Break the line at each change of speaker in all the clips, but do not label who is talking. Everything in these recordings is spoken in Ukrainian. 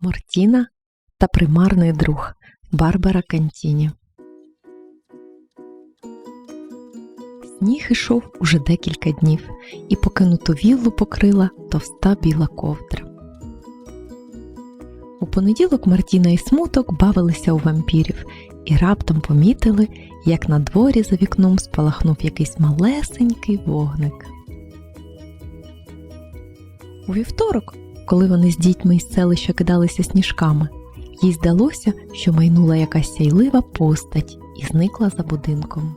Мортіна та примарний друг Барбара Кантіні. Сніг ішов уже декілька днів, і покинуту віллу покрила товста біла ковдра. У понеділок Мартіна і смуток бавилися у вампірів і раптом помітили, як на дворі за вікном спалахнув якийсь малесенький вогник. У вівторок, коли вони з дітьми із селища кидалися сніжками, їй здалося, що майнула якась сяйлива постать і зникла за будинком.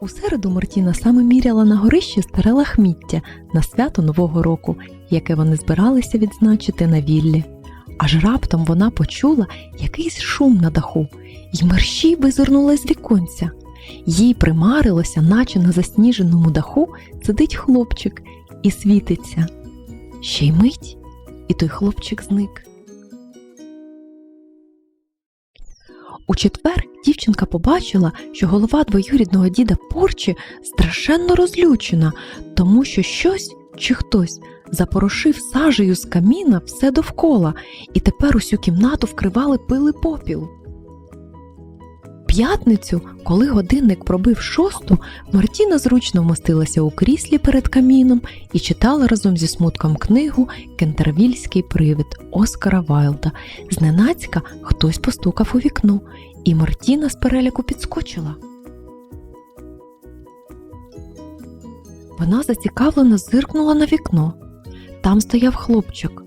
У середу Мартіна саме міряла на горищі старе лахміття на свято Нового року, яке вони збиралися відзначити на віллі. Аж раптом вона почула якийсь шум на даху, й мерщій визирнула з віконця. Їй примарилося, наче на засніженому даху сидить хлопчик і світиться. Ще й мить, і той хлопчик зник. У четвер дівчинка побачила, що голова двоюрідного діда Порчі страшенно розлючена, тому що щось чи хтось запорошив сажею з каміна все довкола, і тепер усю кімнату вкривали пили попіл. П'ятницю, коли годинник пробив шосту, Мартіна зручно вмостилася у кріслі перед каміном і читала разом зі смутком книгу Кентервільський привид Оскара Вайлда. Зненацька хтось постукав у вікно, і Мартіна з переляку підскочила. Вона зацікавлено зиркнула на вікно. Там стояв хлопчик,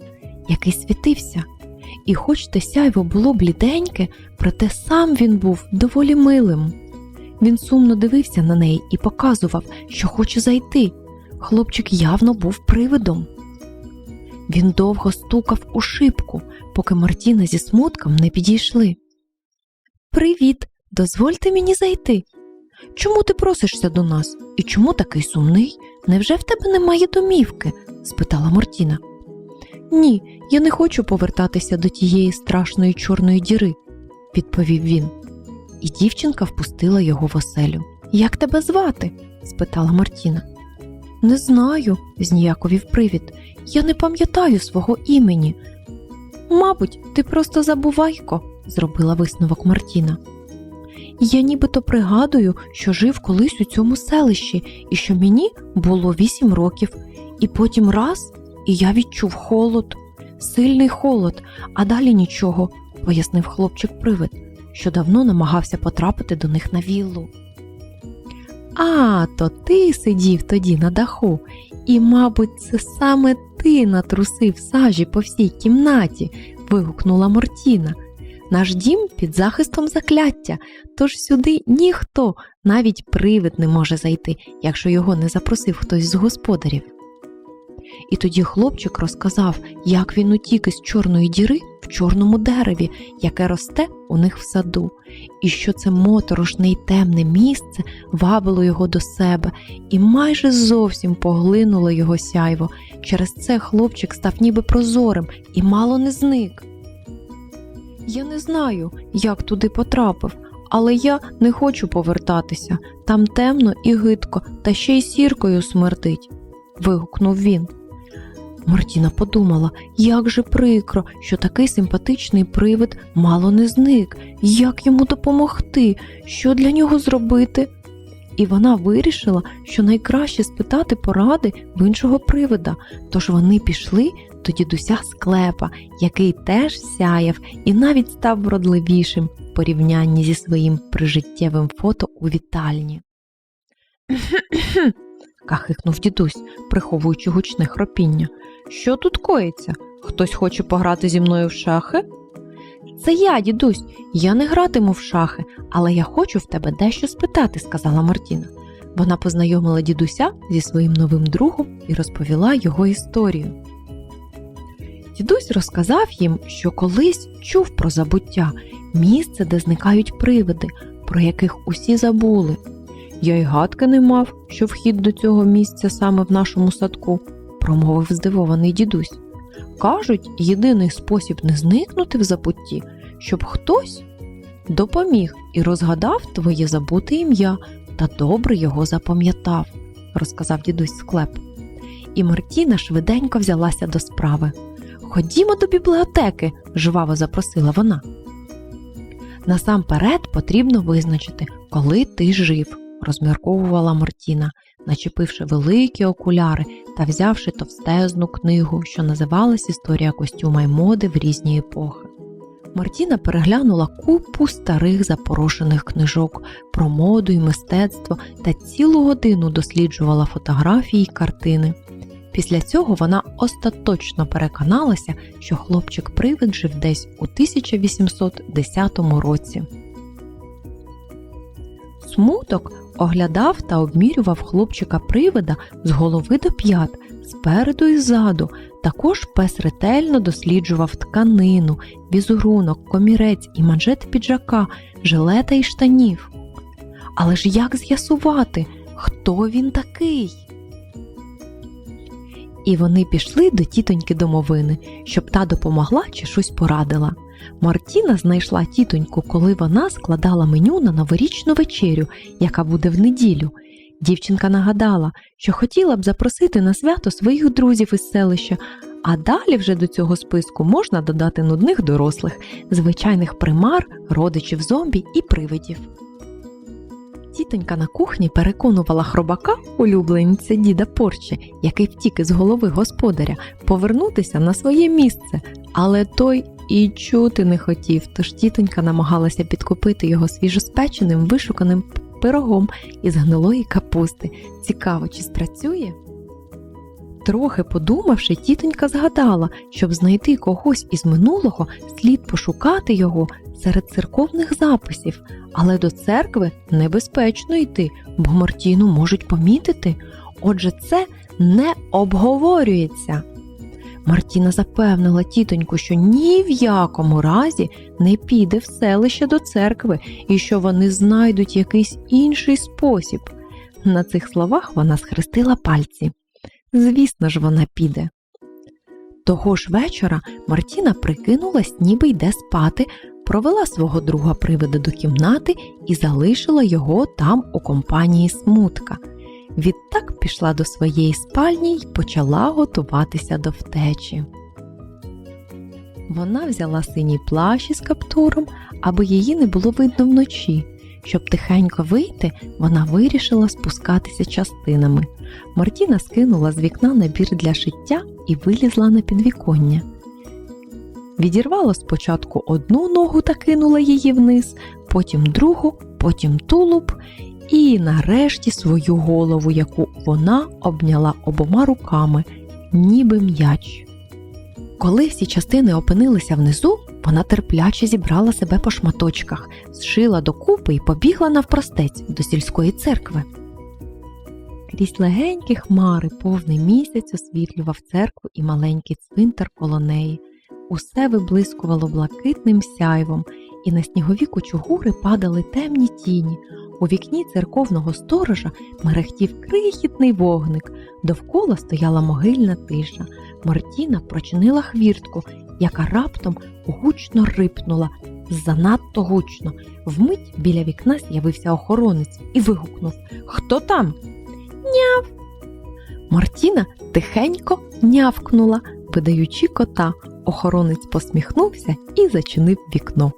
який світився, і хоч те сяйво було бліденьке, проте сам він був доволі милим. Він сумно дивився на неї і показував, що хоче зайти. Хлопчик явно був привидом. Він довго стукав у шибку, поки Мартіна зі смутком не підійшли. Привіт, дозвольте мені зайти. Чому ти просишся до нас? І чому такий сумний? Невже в тебе немає домівки? спитала Мартіна. Ні, я не хочу повертатися до тієї страшної чорної діри, відповів він. І дівчинка впустила його в оселю. Як тебе звати? спитала Мартіна. Не знаю, зніяковів привід. Я не пам'ятаю свого імені. Мабуть, ти просто забувайко, зробила висновок Мартіна. Я нібито пригадую, що жив колись у цьому селищі і що мені було вісім років, і потім раз і я відчув холод, сильний холод, а далі нічого, пояснив хлопчик привид, що давно намагався потрапити до них на віллу. А, то ти сидів тоді на даху, і, мабуть, це саме ти натрусив сажі по всій кімнаті, вигукнула Мортіна. Наш дім під захистом закляття, тож сюди ніхто, навіть привид не може зайти, якщо його не запросив хтось з господарів. І тоді хлопчик розказав, як він утік із чорної діри в чорному дереві, яке росте у них в саду, і що це моторошне й темне місце вабило його до себе і майже зовсім поглинуло його сяйво. Через це хлопчик став ніби прозорим і мало не зник. Я не знаю, як туди потрапив, але я не хочу повертатися. Там темно і гидко, та ще й сіркою смердить. Вигукнув він. Мартіна подумала, як же прикро, що такий симпатичний привид мало не зник, як йому допомогти, що для нього зробити. І вона вирішила, що найкраще спитати поради в іншого привида, тож вони пішли до дідуся склепа, який теж сяяв і навіть став вродливішим в порівнянні зі своїм прижиттєвим фото у вітальні. Кахикнув дідусь, приховуючи гучне хропіння. Що тут коїться? Хтось хоче пограти зі мною в шахи? Це я, дідусь, я не гратиму в шахи, але я хочу в тебе дещо спитати, сказала Мартіна. Вона познайомила дідуся зі своїм новим другом і розповіла його історію. Дідусь розказав їм, що колись чув про забуття, місце, де зникають привиди, про яких усі забули. Я й гадки не мав, що вхід до цього місця саме в нашому садку, промовив здивований дідусь. Кажуть, єдиний спосіб не зникнути в забутті, щоб хтось допоміг і розгадав твоє забуте ім'я та добре його запам'ятав, розказав дідусь склеп. І Мартіна швиденько взялася до справи. ходімо до бібліотеки, жваво запросила вона. Насамперед потрібно визначити, коли ти жив, розмірковувала Мартіна, начепивши великі окуляри та взявши товстезну книгу, що називалась Історія костюма й моди в різні епохи. Мартіна переглянула купу старих запорошених книжок про моду і мистецтво та цілу годину досліджувала фотографії й картини. Після цього вона остаточно переконалася, що хлопчик-привид жив десь у 1810 році. Смуток оглядав та обмірював хлопчика-привида з голови до п'ят, спереду і ззаду. Також пес ретельно досліджував тканину, візерунок, комірець і манжет піджака, жилета і штанів. Але ж як з'ясувати, хто він такий? І вони пішли до тітоньки домовини, щоб та допомогла чи щось порадила. Мартіна знайшла тітоньку, коли вона складала меню на новорічну вечерю, яка буде в неділю. Дівчинка нагадала, що хотіла б запросити на свято своїх друзів із селища, а далі вже до цього списку можна додати нудних дорослих, звичайних примар, родичів зомбі і привидів. Тітонька на кухні переконувала хробака, улюбленця діда Порче, який втік із голови господаря, повернутися на своє місце, але той і чути не хотів, тож тітонька намагалася підкупити його свіжоспеченим вишуканим пирогом із гнилої капусти. Цікаво, чи спрацює? Трохи подумавши, тітонька згадала, щоб знайти когось із минулого, слід пошукати його серед церковних записів, але до церкви небезпечно йти, бо Мартіну можуть помітити. Отже, це не обговорюється. Мартіна запевнила тітоньку, що ні в якому разі не піде в селище до церкви і що вони знайдуть якийсь інший спосіб. На цих словах вона схрестила пальці. Звісно ж, вона піде. Того ж вечора Мартіна прикинулась, ніби йде спати, провела свого друга привида до кімнати і залишила його там у компанії смутка. Відтак пішла до своєї спальні й почала готуватися до втечі. Вона взяла синій плащ із каптуром, аби її не було видно вночі. Щоб тихенько вийти, вона вирішила спускатися частинами. Мартіна скинула з вікна набір для шиття і вилізла на підвіконня. Відірвала спочатку одну ногу та кинула її вниз, потім другу, потім тулуб і нарешті свою голову, яку вона обняла обома руками, ніби м'яч. Коли всі частини опинилися внизу, вона терпляче зібрала себе по шматочках, зшила докупи і побігла навпростець до сільської церкви. Крізь легенькі хмари повний місяць освітлював церкву і маленький цвинтар коло неї. Усе виблискувало блакитним сяйвом, і на снігові кучугури падали темні тіні. У вікні церковного сторожа мерехтів крихітний вогник, довкола стояла могильна тиша. Мартіна прочинила хвіртку, яка раптом гучно рипнула, занадто гучно. Вмить біля вікна з'явився охоронець і вигукнув Хто там? Няв. Мартіна тихенько нявкнула, видаючи кота. Охоронець посміхнувся і зачинив вікно.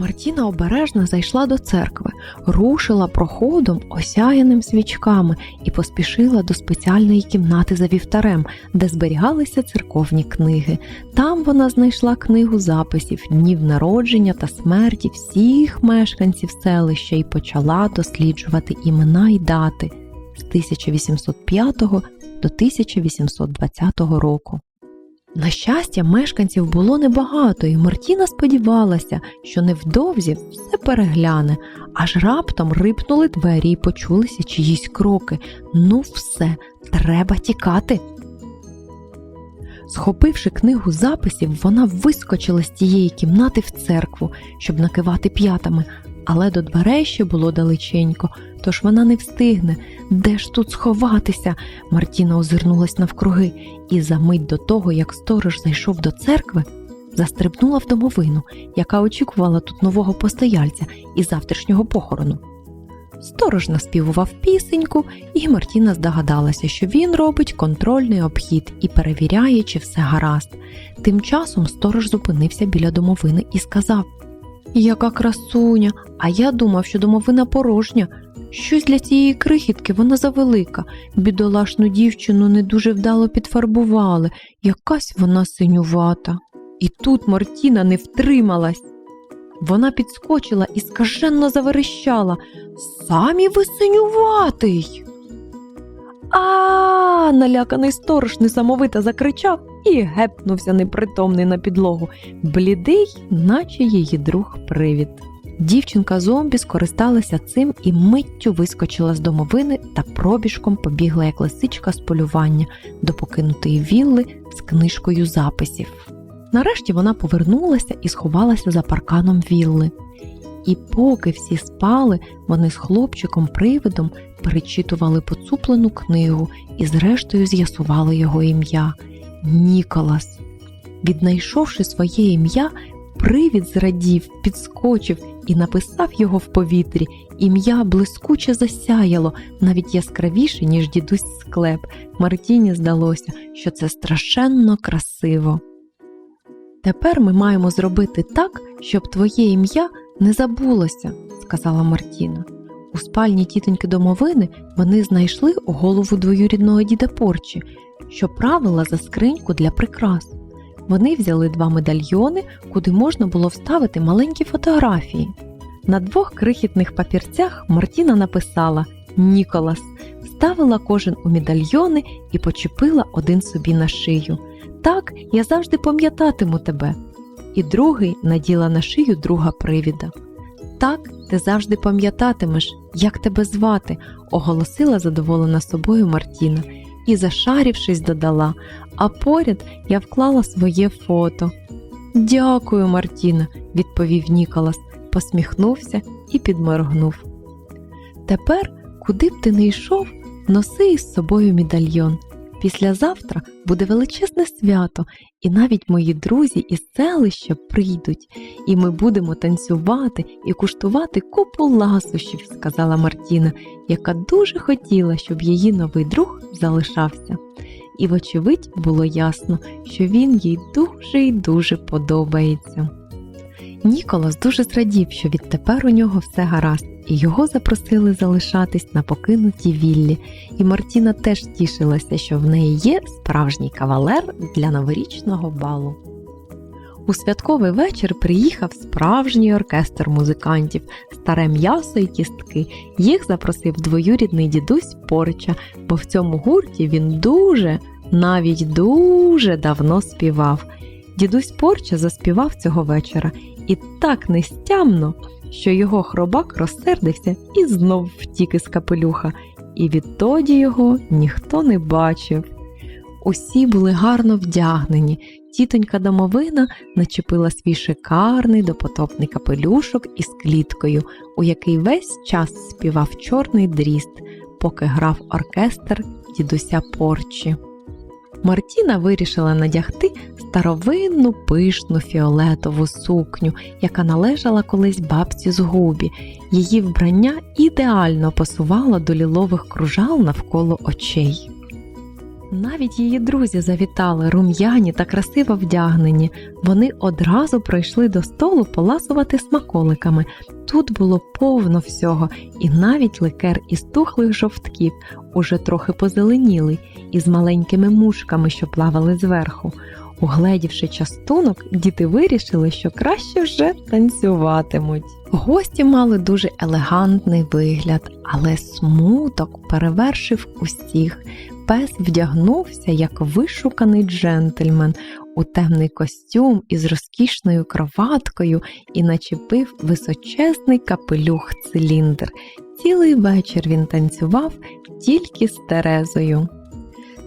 Мартіна обережно зайшла до церкви, рушила проходом, осяяним свічками, і поспішила до спеціальної кімнати за вівтарем, де зберігалися церковні книги. Там вона знайшла книгу записів, днів народження та смерті всіх мешканців селища і почала досліджувати імена й дати з 1805 до 1820 року. На щастя, мешканців було небагато, і Мартіна сподівалася, що невдовзі все перегляне, аж раптом рипнули двері і почулися чиїсь кроки. Ну, все, треба тікати. Схопивши книгу записів, вона вискочила з тієї кімнати в церкву, щоб накивати п'ятами, але до дверей ще було далеченько, тож вона не встигне. Де ж тут сховатися? Мартіна озирнулась навкруги і за мить до того, як сторож зайшов до церкви, застрибнула в домовину, яка очікувала тут нового постояльця із завтрашнього похорону. Сторож наспівував пісеньку, і Мартіна здогадалася, що він робить контрольний обхід і перевіряє, чи все гаразд. Тим часом сторож зупинився біля домовини і сказав: Яка красуня! А я думав, що домовина порожня. Щось для цієї крихітки вона завелика. Бідолашну дівчину не дуже вдало підфарбували, якась вона синювата. І тут Мартіна не втрималась. Вона підскочила і скаженно заверещала Самі ви синюватий. А, наляканий сторож несамовито закричав і гепнувся непритомний на підлогу, блідий, наче її друг привід. Дівчинка зомбі скористалася цим і миттю вискочила з домовини та пробіжком побігла як лисичка з полювання до покинутої вілли з книжкою записів. Нарешті вона повернулася і сховалася за парканом вілли. І поки всі спали, вони з хлопчиком-привидом перечитували поцуплену книгу і, зрештою, з'ясували його ім'я Ніколас. Віднайшовши своє ім'я, привід зрадів, підскочив і написав його в повітрі. Ім'я блискуче засяяло, навіть яскравіше, ніж дідусь склеп. Мартіні здалося, що це страшенно красиво. Тепер ми маємо зробити так, щоб твоє ім'я не забулося, сказала Мартіна. У спальні тітоньки домовини вони знайшли голову двоюрідного діда Порчі, що правила за скриньку для прикрас. Вони взяли два медальйони, куди можна було вставити маленькі фотографії. На двох крихітних папірцях Мартіна написала Ніколас, вставила кожен у медальйони і почепила один собі на шию. Так, я завжди пам'ятатиму тебе. І другий наділа на шию друга привіда. Так, ти завжди пам'ятатимеш, як тебе звати, оголосила задоволена собою Мартіна і, зашарівшись, додала, а поряд я вклала своє фото. Дякую, Мартіна, відповів Ніколас, посміхнувся і підморгнув. Тепер, куди б ти не йшов, носи із собою медальйон. Післязавтра буде величезне свято, і навіть мої друзі із селища прийдуть, і ми будемо танцювати і куштувати купу ласощів, сказала Мартіна, яка дуже хотіла, щоб її новий друг залишався. І, вочевидь, було ясно, що він їй дуже й дуже подобається. Ніколас дуже зрадів, що відтепер у нього все гаразд, і його запросили залишатись на покинутій віллі, і Мартіна теж тішилася, що в неї є справжній кавалер для новорічного балу. У святковий вечір приїхав справжній оркестр музикантів, старе м'ясо і кістки. Їх запросив двоюрідний дідусь Порча, бо в цьому гурті він дуже, навіть дуже давно співав. Дідусь Порча заспівав цього вечора і так нестямно, що його хробак розсердився і знов втік із капелюха, і відтоді його ніхто не бачив. Усі були гарно вдягнені. Тітонька домовина начепила свій шикарний допотопний капелюшок із кліткою, у який весь час співав чорний дріст, поки грав оркестр дідуся Порчі. Мартіна вирішила надягти старовинну пишну фіолетову сукню, яка належала колись бабці з губі. Її вбрання ідеально пасувало до лілових кружал навколо очей. Навіть її друзі завітали рум'яні та красиво вдягнені. Вони одразу прийшли до столу поласувати смаколиками. Тут було повно всього, і навіть ликер із тухлих жовтків, уже трохи позеленілий, із маленькими мушками, що плавали зверху. Угледівши частунок, діти вирішили, що краще вже танцюватимуть. Гості мали дуже елегантний вигляд, але смуток перевершив усіх. Пес вдягнувся як вишуканий джентльмен у темний костюм із розкішною кроваткою і начепив височезний капелюх циліндр. Цілий вечір він танцював тільки з Терезою.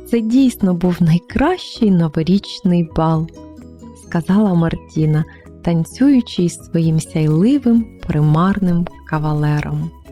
Це дійсно був найкращий новорічний бал, сказала Мартіна, танцюючи із своїм сяйливим примарним кавалером.